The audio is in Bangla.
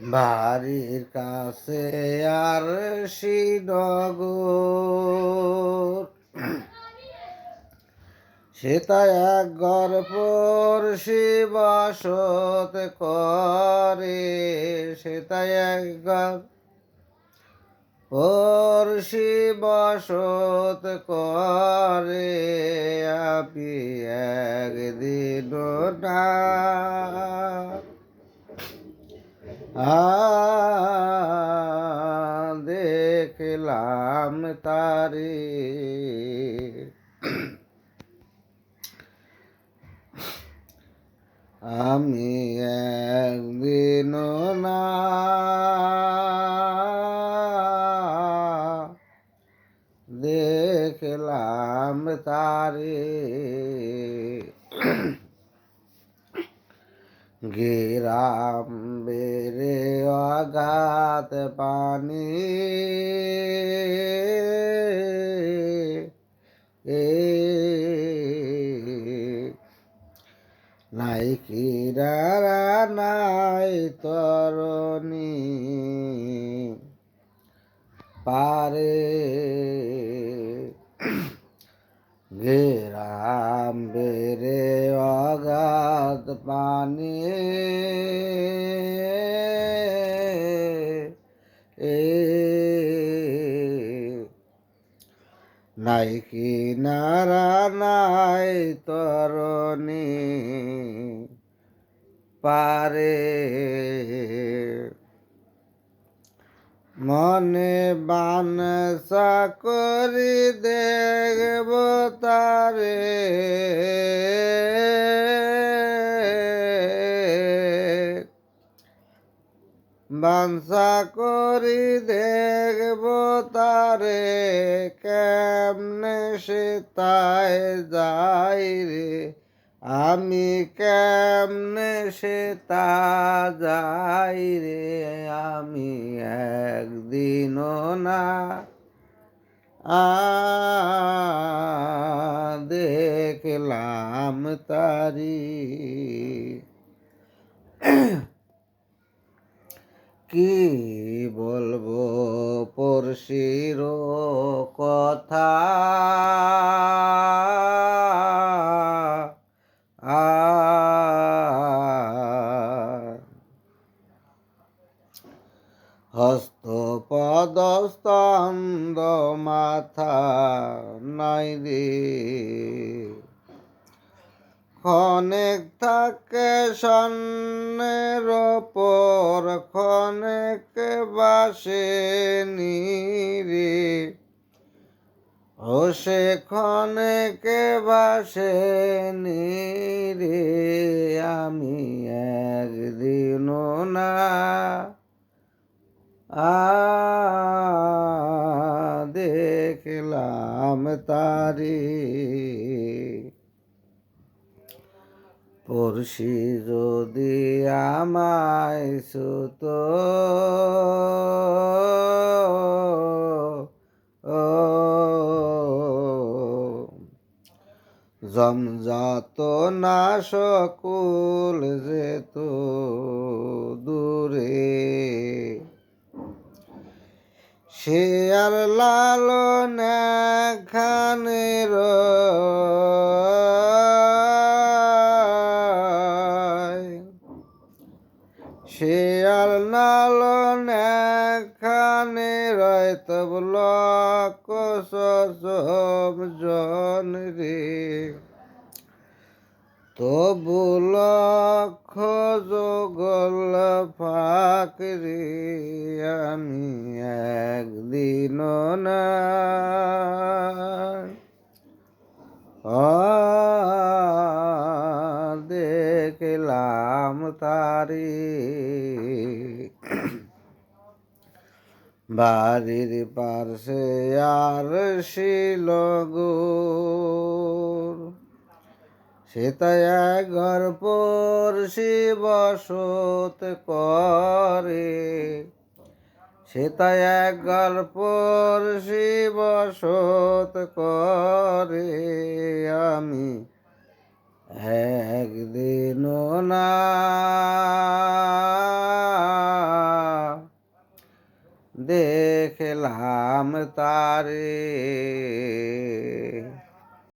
বাড়ির কাছে আর শ্রীনগর। সেটা এক গর্পর শিবাসত করে। সেটা এক ওর শিবাসত করে। আপি একদিন না দেখলাম তারি। আমি একদিন না দেখলাম তারে। গেরাম বেড়ে অগাত পানি। এ নাই কিরারা নাই তরণী। পারে এ। নাই কিনারা নাই তরণী পারে। মনে বান করি দেখব তারে। বানসা করি দেখব তারে, কেমনে সে তাই যাই রে? আমি কেমনে সে তা যাই রে? আমি একদিনও না দেখলাম তারি। কি বলব পড়শির কথা? হস্ত পদস্তন্দ মাথা নাই রে। খনেক থাকে সন্নের ওপর, খনেক বাসে নিরে। ও সে খনেক বাসে নিরে, আমি একদিন না। আ, দেখলাম তারি পড়শি যদি আমায় সুত। জমজাত না সকুল যেত দূরে সে আর লালন খানের লালন খানে রয় তব লক জন রে তবু লক্ষ যোগল ফাঁক রে আমি একদিন না। দেখলাম তারি বাড়ির পার্শ্বে আর শিলগুর সেতায় ঘর পর বসত করে। সেতায় গল্পর বসত করে। আমি একদিন না দেখলাম তারে